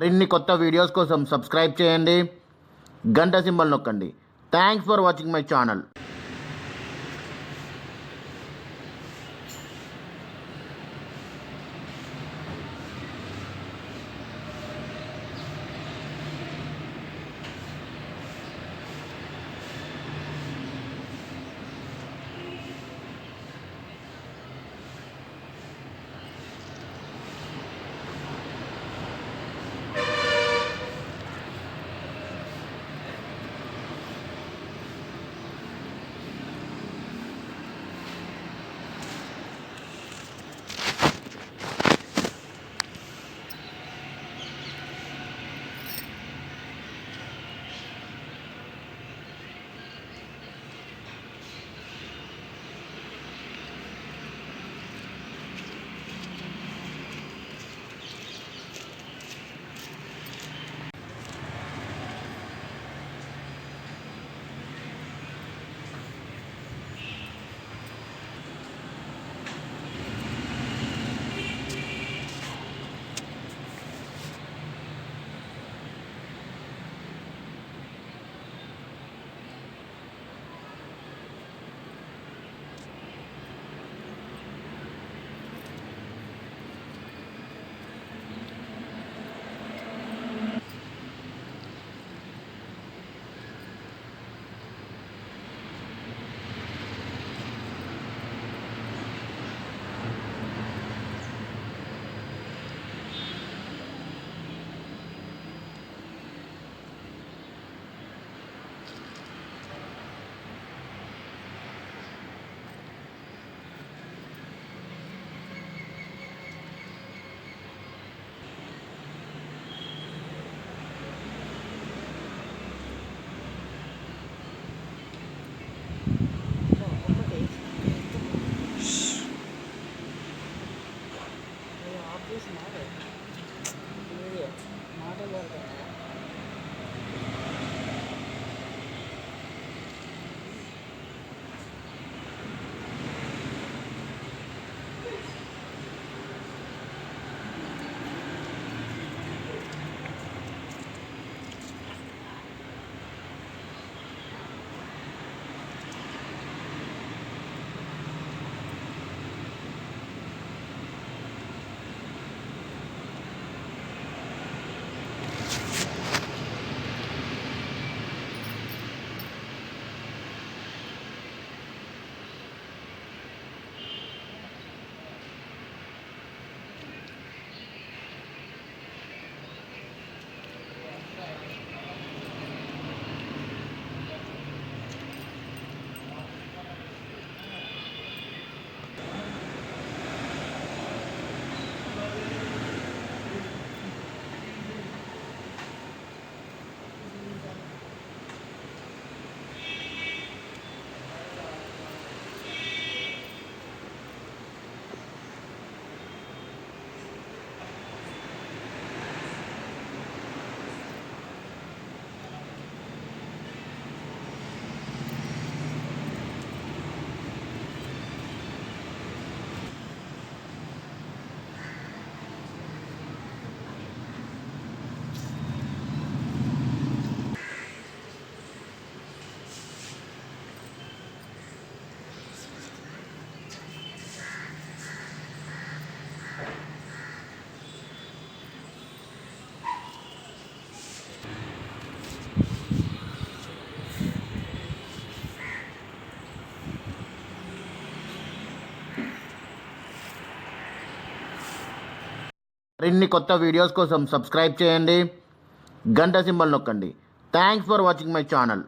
మరిన్ని కొత్త వీడియోస్ కోసం సబ్స్క్రైబ్ చేయండి. గంట సింబల్ నొక్కండి. Thanks for watching my channel smaller. మరిన్ని కొత్త వీడియోస్ కోసం సబ్స్క్రైబ్ చేయండి. గంట సింబల్ నొక్కండి. Thanks for watching my channel